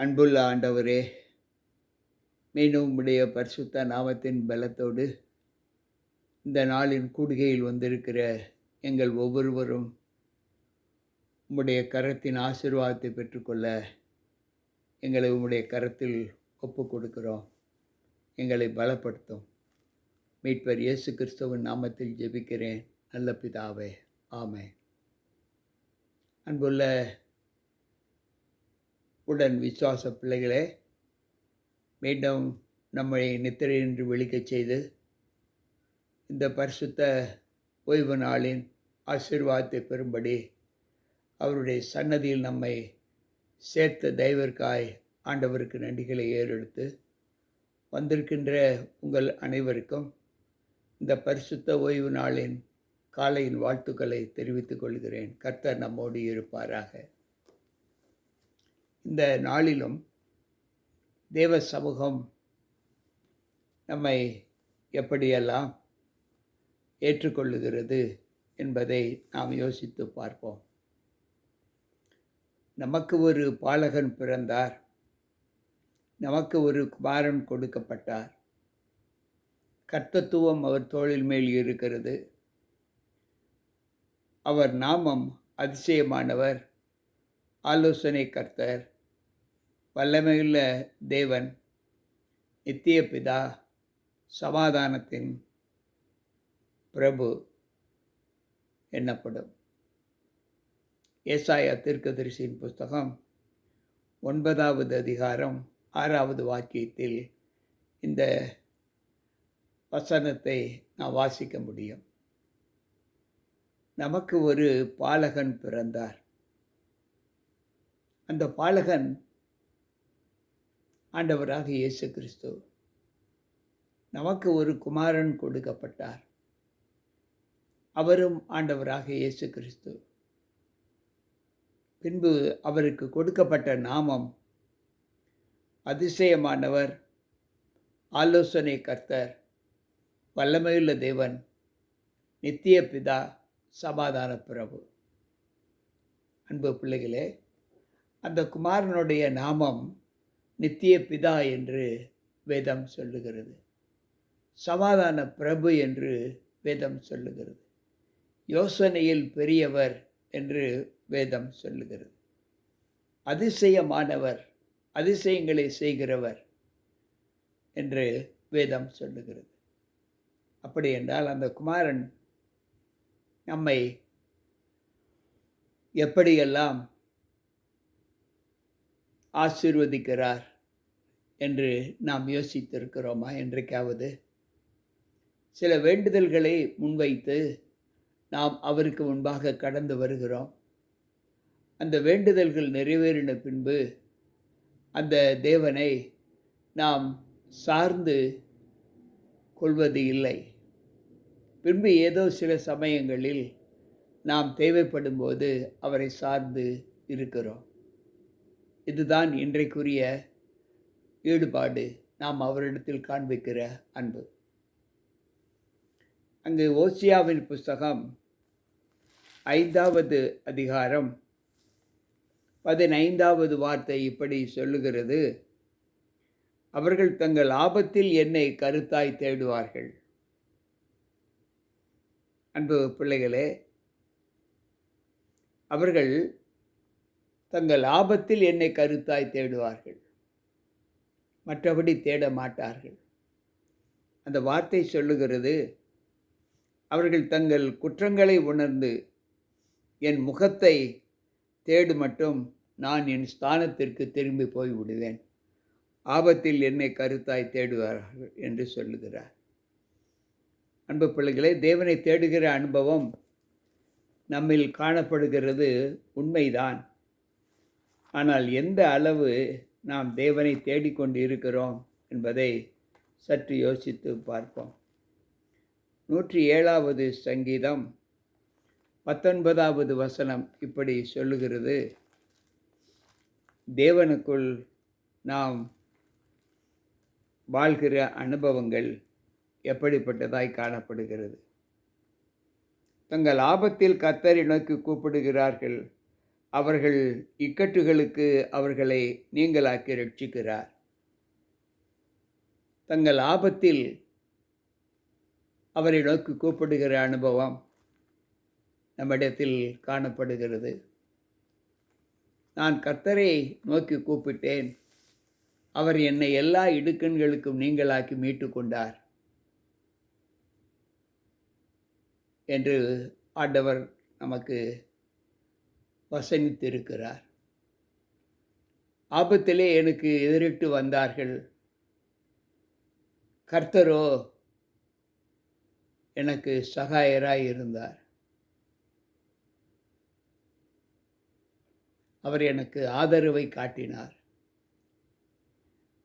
அன்புள்ள ஆண்டவரே மீண்டும் உம்முடைய பரிசுத்த நாமத்தின் பலத்தோடு இந்த நாளின் கூடுகையில் வந்திருக்கிற எங்கள் ஒவ்வொருவரும் உம்முடைய கரத்தின் ஆசீர்வாதத்தை பெற்றுக்கொள்ள எங்களை உம்முடைய கரத்தில் ஒப்பு கொடுக்கிறோம் எங்களை பலப்படுத்தும். மீட்பர் இயேசு கிறிஸ்துவின் நாமத்தில் ஜெபிக்கிறேன். நல்ல பிதாவே ஆமே அன்புள்ள உடன் விசுவாச பிள்ளைகளே மீண்டும் நம்மை நித்திரையின்றி விழிக்கச் செய்து இந்த பரிசுத்த ஓய்வு நாளின் ஆசீர்வாதத்தை பெறும்படி அவருடைய சன்னதியில் நம்மை சேர்த்த தெய்வர்காய் ஆண்டவருக்கு நன்றிகளை ஏறெடுத்து வந்திருக்கின்ற உங்கள் அனைவருக்கும் இந்த பரிசுத்த ஓய்வு நாளின் காலையின் வாழ்த்துக்களை தெரிவித்துக் கொள்கிறேன். கர்த்தர் நம்மோடு இருப்பாராக. இந்த நாளிலும் தேவ சமூகம் நம்மை எப்படியெல்லாம் ஏற்றுக்கொள்ளுகிறது என்பதை நாம் யோசித்து பார்ப்போம். நமக்கு ஒரு பாலகன் பிறந்தார். நமக்கு ஒரு குமாரன் கொடுக்கப்பட்டார். கர்த்தத்துவம் அவர் தோளில் மேல் இருக்கிறது. அவர் நாமம் அதிசயமானவர். ஆலோசனை கர்த்தர். வல்லமையுள்ள தேவன் நித்திய பிதா சமாதானத்தின் பிரபு என்னப்படும். ஏசாயா தீர்க்கதரிசியின் புஸ்தகம் ஒன்பதாவது அதிகாரம் ஆறாவது வாக்கியத்தில் இந்த வசனத்தை நான் வாசிக்க முடியும். நமக்கு ஒரு பாலகன் பிறந்தார். அந்த பாலகன் ஆண்டவராக இயேசு கிறிஸ்து. நமக்கு ஒரு குமாரன் கொடுக்கப்பட்டார். அவரும் ஆண்டவராக இயேசு கிறிஸ்து. பின்பு அவருக்கு கொடுக்கப்பட்ட நாமம் அதிசயமானவர் ஆலோசனை கர்த்தர் வல்லமையுள்ள தேவன் நித்திய பிதா சமாதான பிரபு. அன்பு பிள்ளைகளே அந்த குமாரனுடைய நாமம் நித்திய பிதா என்று வேதம் சொல்லுகிறது. சமாதான பிரபு என்று வேதம் சொல்லுகிறது. யோசனையில் பெரியவர் என்று வேதம் சொல்லுகிறது. அதிசயமானவர் அதிசயங்களை செய்கிறவர் என்று வேதம் சொல்லுகிறது. அப்படி என்றால் அந்த குமாரன் நம்மை எப்படியெல்லாம் ஆசீர்வதிக்கிறார் என்று நாம் யோசித்திருக்கிறோமா என்றைக்காவது? சில வேண்டுதல்களை முன்வைத்து நாம் அவருக்கு முன்பாக கடந்து வருகிறோம். அந்த வேண்டுதல்கள் நிறைவேறின பின்பு அந்த தேவனை நாம் சார்ந்து கொள்வது இல்லை. பின்பு ஏதோ சில சமயங்களில் நாம் தேவைப்படும் போது அவரை சார்ந்து இருக்கிறோம். இதுதான் இன்றைக்குரிய ஈடுபாடு. நாம் அவரிடத்தில் காண்பிக்கிற அன்பு. அங்கு ஓசியாவின் புஸ்தகம் ஐந்தாவது அதிகாரம் பதினைந்தாவது வார்த்தை இப்படி சொல்லுகிறது. அவர்கள் தங்கள் ஆபத்தில் என்னை கருத்தாய் தேடுவார்கள். அன்பு பிள்ளைகளே அவர்கள் தங்கள் ஆபத்தில் என்னை கருத்தாய் தேடுவார்கள். மற்றபடி தேட மாட்டார்கள். அந்த வார்த்தை சொல்லுகிறது அவர்கள் தங்கள் குற்றங்களை உணர்ந்து என் முகத்தை தேடு மட்டும் நான் என் ஸ்தானத்திற்கு திரும்பி போய் விடுவேன். ஆபத்தில் என்னை கருத்தாய் தேடுவார்கள் என்று சொல்லுகிறார். அன்பு பிள்ளைகளே தேவனை தேடுகிற அனுபவம் நம்மில் காணப்படுகிறது உண்மைதான். ஆனால் எந்த அளவு நாம் தேவனை தேடிக்கொண்டு இருக்கிறோம் என்பதை சற்று யோசித்து பார்ப்போம். நூற்றி ஏழாவது சங்கீதம் பத்தொன்பதாவது வசனம் இப்படி சொல்லுகிறது. தேவனுக்குள் நாம் வாழ்கிற அனுபவங்கள் எப்படிப்பட்டதாய் காணப்படுகிறது? தங்கள் ஆபத்தில் கத்தரை நோக்கி கூப்பிடுகிறார்கள். அவர்கள் இக்கட்டுகளுக்கு அவர்களை நீங்களாக்கி ரட்சிக்கிறார். தங்கள் ஆபத்தில் அவரை நோக்கி கூப்பிடுகிற அனுபவம் நம்மிடத்தில் காணப்படுகிறது. நான் கர்த்தரை நோக்கி கூப்பிட்டேன். அவர் என்னை எல்லா இடுக்கண்களுக்கும் நீங்களாக்கி மீட்டு கொண்டார் என்று ஆண்டவர் நமக்கு வசனித்திருக்கிறார். ஆபத்திலே எனக்கு எதிரிட்டு வந்தார்கள். கர்த்தரோ எனக்கு சகாயராய் இருந்தார். அவர் எனக்கு ஆதரவை காட்டினார்.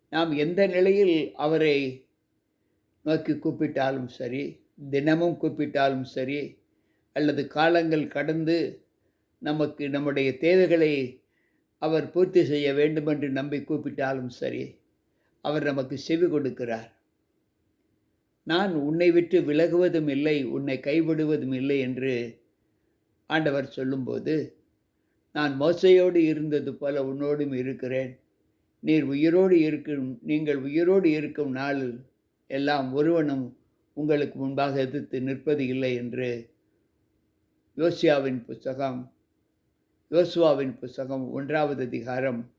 நாம் எந்த நிலையில் அவரை நோக்கி கூப்பிட்டாலும் சரி தினமும் கூப்பிட்டாலும் சரி அல்லது காலங்கள் கடந்து நமக்கு நம்முடைய தேவைகளை அவர் பூர்த்தி செய்ய வேண்டுமென்று நம்பி கூப்பிட்டாலும் சரி அவர் நமக்கு செவி கொடுக்கிறார். நான் உன்னை விட்டு விலகுவதும் இல்லை உன்னை கைவிடுவதும் இல்லை என்று ஆண்டவர் சொல்லும்போது நான் மோசையோடு இருந்தது போல உன்னோடும் இருக்கிறேன். நீர் உயிரோடு இருக்கும் நீங்கள் உயிரோடு இருக்கும் நாளில் எல்லாம் ஒருவனும் உங்களுக்கு முன்பாக எதிர்த்து நிற்பது இல்லை என்று யோசியாவின் புஸ்தகம் யோசுவாவின் புஸ்தகம் ஒன்றாவது அதிகாரம்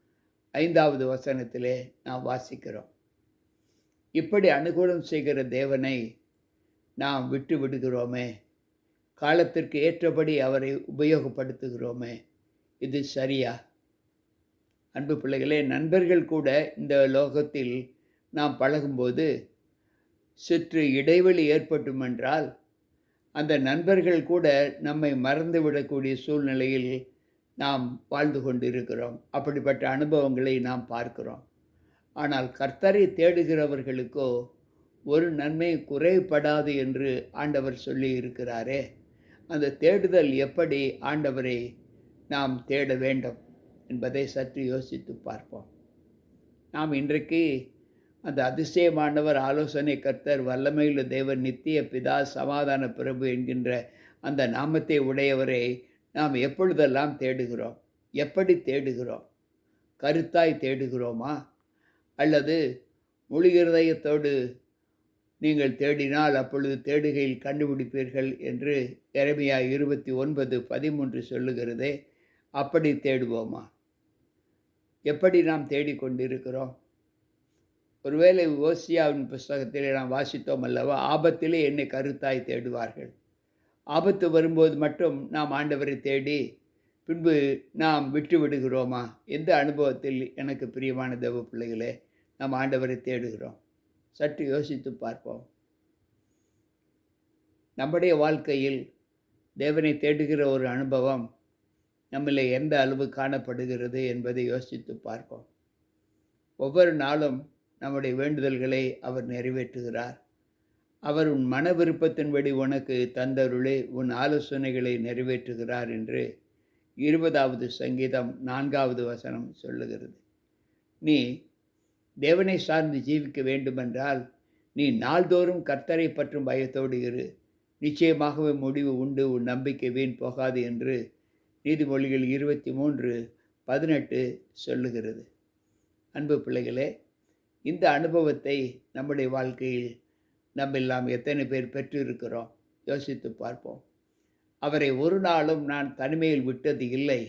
ஐந்தாவது வசனத்திலே நாம் வாசிக்கிறோம். இப்படி அனுகூலம் செய்கிற தேவனை நாம் விட்டு விடுகிறோமே. காலத்திற்கு ஏற்றபடி அவரை உபயோகப்படுத்துகிறோமே. இது சரியா? அன்பு பிள்ளைகளே நண்பர்கள் கூட இந்த லோகத்தில் நாம் பழகும்போது சிற்று இடைவெளி ஏற்பட்டும் என்றால் அந்த நண்பர்கள் கூட நம்மை மறந்துவிடக்கூடிய சூழ்நிலையில் நாம் வாழ்ந்து கொண்டிருக்கிறோம். அப்படிப்பட்ட அனுபவங்களை நாம் பார்க்கிறோம். ஆனால் கர்த்தரை தேடுகிறவர்களுக்கோ ஒரு நன்மை குறைபடாது என்று ஆண்டவர் சொல்லி இருக்கிறாரே. அந்த தேடுதல் எப்படி ஆண்டவரை நாம் தேட வேண்டும் என்பதை சற்று யோசித்து பார்ப்போம். நாம் இன்றைக்கு அந்த அதிசயமானவர் ஆலோசனை கர்த்தர் வல்லமையுள்ள தேவன் நித்திய பிதா சமாதான பிரபு என்கின்ற அந்த நாமத்தை உடையவரை நாம் எப்பொழுதெல்லாம் தேடுகிறோம்? எப்படி தேடுகிறோம்? கருத்தாய் தேடுகிறோமா? அல்லது முழு இருதயத்தோடு நீங்கள் தேடினால் அப்பொழுது தேடுகையில் கண்டுபிடிப்பீர்கள் என்று இறமையா இருபத்தி ஒன்பது பதிமூன்று சொல்லுகிறதே அப்படி தேடுவோமா? எப்படி நாம் தேடிக்கொண்டிருக்கிறோம்? ஒருவேளை ஓசியாவின் புஸ்தகத்திலே நாம் வாசித்தோம் அல்லவா ஆபத்திலே என்னை கருத்தாய் தேடுவார்கள். ஆபத்து வரும்போது மட்டும் நாம் ஆண்டவரை தேடி பின்பு நாம் விட்டு விடுகிறோமா? எந்த அனுபவத்தில் எனக்கு பிரியமான தேவ பிள்ளைகளே நாம் ஆண்டவரை தேடுகிறோம். சற்று யோசித்து பார்ப்போம். நம்முடைய வாழ்க்கையில் தேவனை தேடுகிற ஒரு அனுபவம் நம்மளை எந்த அளவு காணப்படுகிறது என்பதை யோசித்து பார்ப்போம். ஒவ்வொரு நாளும் நம்முடைய வேண்டுதல்களை அவர் நிறைவேற்றுகிறார். அவர் உன் மன விருப்பத்தின்படி உனக்கு தந்தருளே உன் ஆலோசனைகளை நிறைவேற்றுகிறார் என்று இருபதாவது சங்கீதம் நான்காவது வசனம் சொல்லுகிறது. நீ தேவனை சார்ந்து ஜீவிக்க வேண்டுமென்றால் நீ நாள்தோறும் கர்த்தரை பற்றும் பயத்தோடு இரு. நிச்சயமாகவே முடிவு உண்டு உன் நம்பிக்கை வீண் போகாது என்று நீதிமொழிகள் இருபத்தி மூன்று பதினெட்டு சொல்லுகிறது. அன்பு பிள்ளைகளே இந்த அனுபவத்தை நம்முடைய வாழ்க்கையில் நம்ம இல்லாமல் எத்தனை பேர் பெற்று இருக்கிறோம் யோசித்து பார்ப்போம். அவரை ஒரு நாளும் நான் தனிமையில் விட்டது இல்லை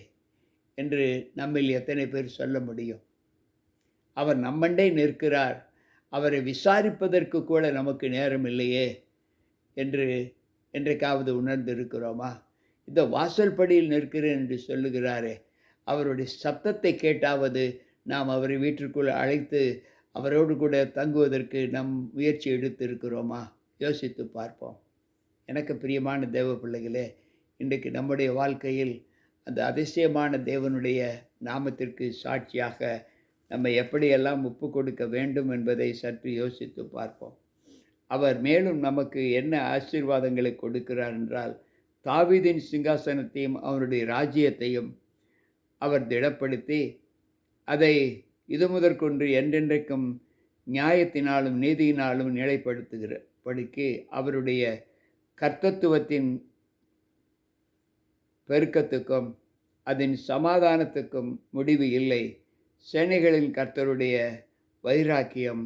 என்று நம்மில் எத்தனை பேர் சொல்ல முடியும்? அவர் நம்மண்டே நிற்கிறார். அவரை விசாரிப்பதற்கு கூட நமக்கு நேரம் இல்லையே என்று என்றைக்காவது உணர்ந்து இருக்கிறோமா இந்த வாசல் படியில் நிற்கிறேன் என்று சொல்லுகிறாரே. அவருடைய சத்தத்தை கேட்டாவது நாம் அவரை வீட்டிற்குள் அழைத்து அவரோடு கூட தங்குவதற்கு நம் முயற்சி எடுத்து இருக்கிறோமா யோசித்து பார்ப்போம். எனக்கு பிரியமான தேவ பிள்ளைகளே இன்றைக்கு நம்முடைய வாழ்க்கையில் அந்த அதிசயமான தேவனுடைய நாமத்திற்கு சாட்சியாக நம்ம எப்படியெல்லாம் ஒப்பு கொடுக்க வேண்டும் என்பதை சற்று யோசித்து பார்ப்போம். அவர் மேலும் நமக்கு என்ன ஆசீர்வாதங்களை கொடுக்கிறார் என்றால் தாவிதின் சிங்காசனத்தையும் அவருடைய ராஜ்யத்தையும் அவர் திடப்படுத்தி அதை இது முதற்கொண்டு என்றென்றைக்கும் நியாயத்தினாலும் நீதியினாலும் நிலைப்படுத்துகிற படிக்கு அவருடைய கர்த்தத்துவத்தின் பெருக்கத்துக்கும் அதன் சமாதானத்துக்கும் முடிவு இல்லை. சேனைகளின் கர்த்தருடைய வைராக்கியம்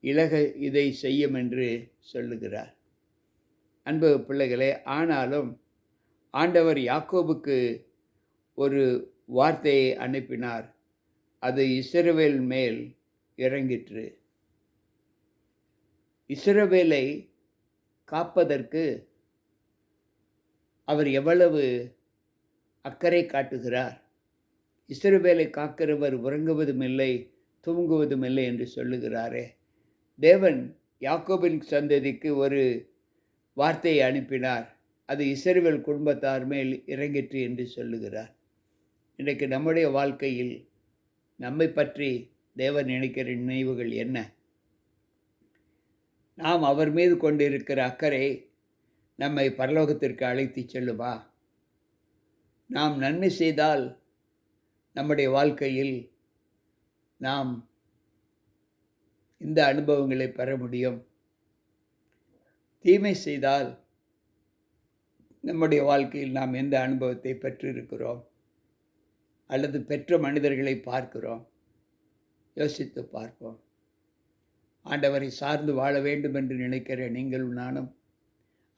இலக இதை செய்யும் என்று சொல்லுகிறார். அன்பு பிள்ளைகளே ஆனாலும் ஆண்டவர் யாக்கோபுக்கு ஒரு வார்த்தையை அனுப்பினார். அது இஸ்ரவேல் மேல் இறங்கிற்று. இஸ்ரவேலை காப்பதற்கு அவர் எவ்வளவு அக்கறை காட்டுகிறார்? இஸ்ரவேலை காக்கிறவர் உறங்குவதும் இல்லை தூங்குவதும் இல்லை என்று சொல்லுகிறாரே. தேவன் யாக்கோபின் சந்ததிக்கு ஒரு வார்த்தையை அனுப்பினார். அது இஸ்ரவேல் குடும்பத்தார் மேல் இறங்கிற்று என்று சொல்லுகிறார். இன்றைக்கு நம்முடைய வாழ்க்கையில் நம்மை பற்றி தேவன் நினைக்கிற நினைவுகள் என்ன? நாம் அவர் மீது கொண்டிருக்கிற அக்கறை நம்மை பரலோகத்திற்கு அழைத்து செல்லுமா? நாம் நன்மை செய்தால் நம்முடைய வாழ்க்கையில் நாம் இந்த அனுபவங்களை பெற முடியும். தீமை செய்தால் நம்முடைய வாழ்க்கையில் நாம் எந்த அனுபவத்தை பெற்றிருக்கிறோம்? அல்லது பெற்ற மனிதர்களை பார்க்கிறோம். யோசித்து பார்ப்போம். ஆண்டவரை சார்ந்து வாழ வேண்டும் என்று நினைக்கிற நீங்களும் நானும்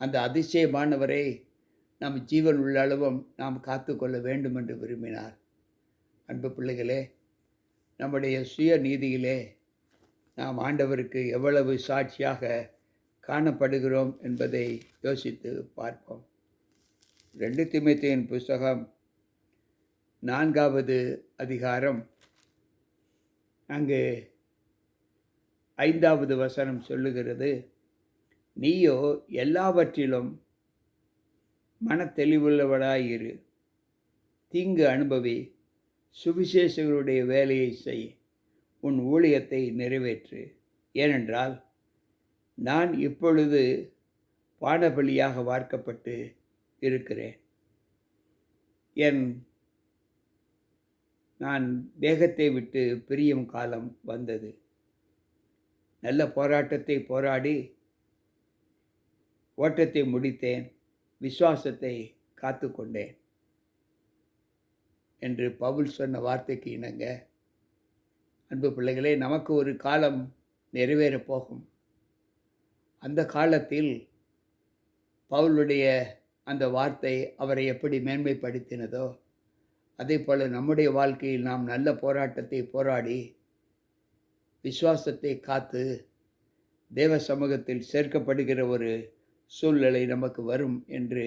அந்த அதிசயமானவரை நம் ஜீவன் உள்ள அளவும் நாம் காத்து கொள்ள வேண்டும் என்று விரும்பினார். அன்பு பிள்ளைகளே நம்முடைய சுய நீதியிலே நாம் ஆண்டவருக்கு எவ்வளவு சாட்சியாக காணப்படுகிறோம் என்பதை யோசித்து பார்ப்போம். ரெண்டு திமுத்தையின் புஸ்தகம் நான்காவது அதிகாரம். அங்கு ஐந்தாவது வசனம் சொல்லுகிறது நீயோ எல்லாவற்றிலும் மனத்தெளிவுள்ளவளாயிரு. தீங்கு அனுபவி சுவிசேஷங்களுடைய வேலையை செய். உன் ஊழியத்தை நிறைவேற்று. ஏனென்றால் நான் இப்பொழுது பாடபலியாக வார்க்கப்பட்டு இருக்கிறேன். என் நான் தேகத்தை விட்டு பிரியும் காலம் வந்தது. நல்ல போராட்டத்தை போராடி ஓட்டத்தை முடித்தேன். விசுவாசத்தை காத்து கொண்டேன். என்று பவுல் சொன்ன வார்த்தைக்கு இணங்க அன்பு பிள்ளைகளே நமக்கு ஒரு காலம் நிறைவேறப் போகும். அந்த காலத்தில் பவுலுடைய அந்த வார்த்தை அவரை எப்படி மேன்மைப்படுத்தினதோ அதே போல் நம்முடைய வாழ்க்கையில் நாம் நல்ல போராட்டத்தை போராடி விசுவாசத்தை காத்து தேவ சமூகத்தில் சேர்க்கப்படுகிற ஒரு சூழ்நிலை நமக்கு வரும் என்று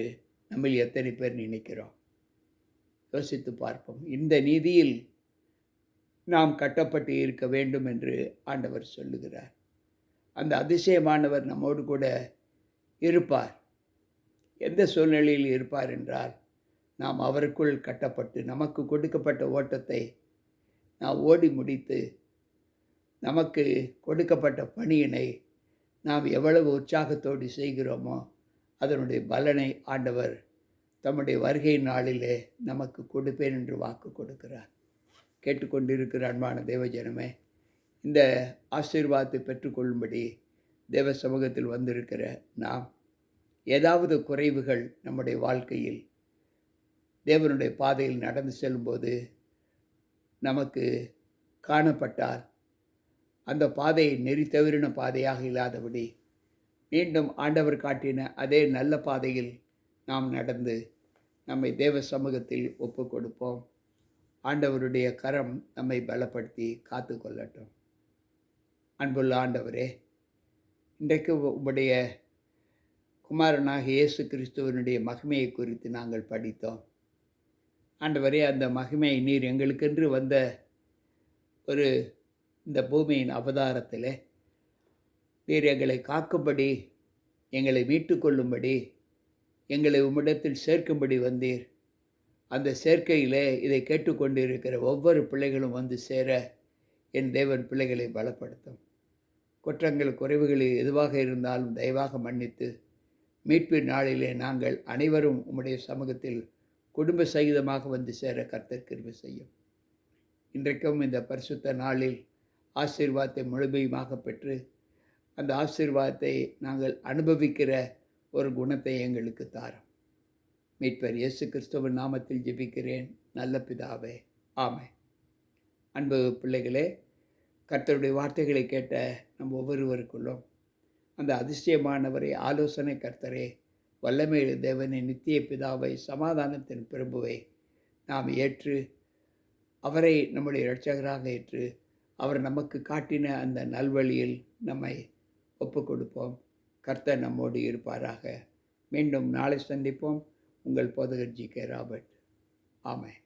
நம்ம எத்தனை பேர் நினைக்கிறோம்? யோசித்து பார்ப்போம். இந்த நீதியில் நாம் கட்டப்பட்டு இருக்க வேண்டும் என்று ஆண்டவர் சொல்லுகிறார். அந்த அதிசயமானவர் நம்மோடு கூட இருப்பார். எந்த சூழ்நிலையில் இருப்பார் என்றால் நாம் அவருக்குள் கட்டப்பட்டு நமக்கு கொடுக்கப்பட்ட ஓட்டத்தை நாம் ஓடி முடித்து நமக்கு கொடுக்கப்பட்ட பணியினை நாம் எவ்வளவு உற்சாகத்தோடு செய்கிறோமோ அதனுடைய பலனை ஆண்டவர் தம்முடைய வருகை நாளிலே நமக்கு கொடுப்பேன் என்று வாக்கு கொடுக்கிறார். கேட்டுக்கொண்டிருக்கிற அன்பான தேவஜனமே இந்த ஆசீர்வாதத்தை பெற்றுக்கொள்ளும்படி தேவ சமூகத்தில் வந்திருக்கிற நாம் ஏதாவது குறைவுகள் நம்முடைய வாழ்க்கையில் தேவனுடைய பாதையில் நடந்து செல்லும்போது நமக்கு காணப்பட்டால் அந்த பாதையை நெறி தவிரின பாதையாக இல்லாதபடி மீண்டும் ஆண்டவர் காட்டின அதே நல்ல பாதையில் நாம் நடந்து நம்மை தேவ சமூகத்தில் ஒப்பு கொடுப்போம் ஆண்டவருடைய கரம் நம்மை பலப்படுத்தி காத்து கொள்ளட்டும் அன்புள்ள ஆண்டவரே இன்றைக்கு உம்முடைய குமாரனாக இயேசு கிறிஸ்துவனுடைய மகிமையை குறித்து நாங்கள் படித்தோம். ஆண்டவரே அந்த மகிமை நீர் எங்களுக்கென்று வந்த ஒரு இந்த பூமியின் அவதாரத்தில் நீர் எங்களை காக்கும்படி எங்களை மீட்டு கொள்ளும்படி எங்களை உம்மிடத்தில் சேர்க்கும்படி வந்தீர். அந்த சேர்க்கையிலே இதை கேட்டுக்கொண்டிருக்கிற ஒவ்வொரு பிள்ளைகளும் வந்து சேர என் தேவன் பிள்ளைகளை பலப்படுத்தும். குற்றங்கள் குறைவுகள் எதுவாக இருந்தாலும் தயவாக மன்னித்து மீட்பு நாளிலே நாங்கள் அனைவரும் உம்முடைய சமூகத்தில் குடும்ப சகிதமாக வந்து சேர கர்த்தர் கிருபை செய்யும். இன்றைக்கும் இந்த பரிசுத்த நாளில் ஆசீர்வாதத்தை முழுமையுமாக பெற்று அந்த ஆசீர்வாதத்தை நாங்கள் அனுபவிக்கிற ஒரு குணத்தை எங்களுக்கு தாரும். மீட்பர் இயேசு கிறிஸ்துவின் நாமத்தில் ஜெபிக்கிறேன். நல்ல பிதாவே ஆமை அன்பு பிள்ளைகளே கர்த்தருடைய வார்த்தைகளை கேட்ட நம் ஒவ்வொருவருக்குள்ளும் அந்த அதிசயமானவரை ஆலோசனை கர்த்தரே வல்லமேழு தேவனை நித்திய பிதாவை சமாதானத்தின் பிரபுவை நாம் ஏற்று அவரை நம்முடைய இரட்சகராக ஏற்று அவர் நமக்கு காட்டின அந்த நல்வழியில் நம்மை ஒப்பு கொடுப்போம் கர்த்தர் நம்மோடு இருப்பாராக. மீண்டும் நாளை சந்திப்போம். உங்கள் போதகர் ஜி கே ராபர்ட். ஆமாம்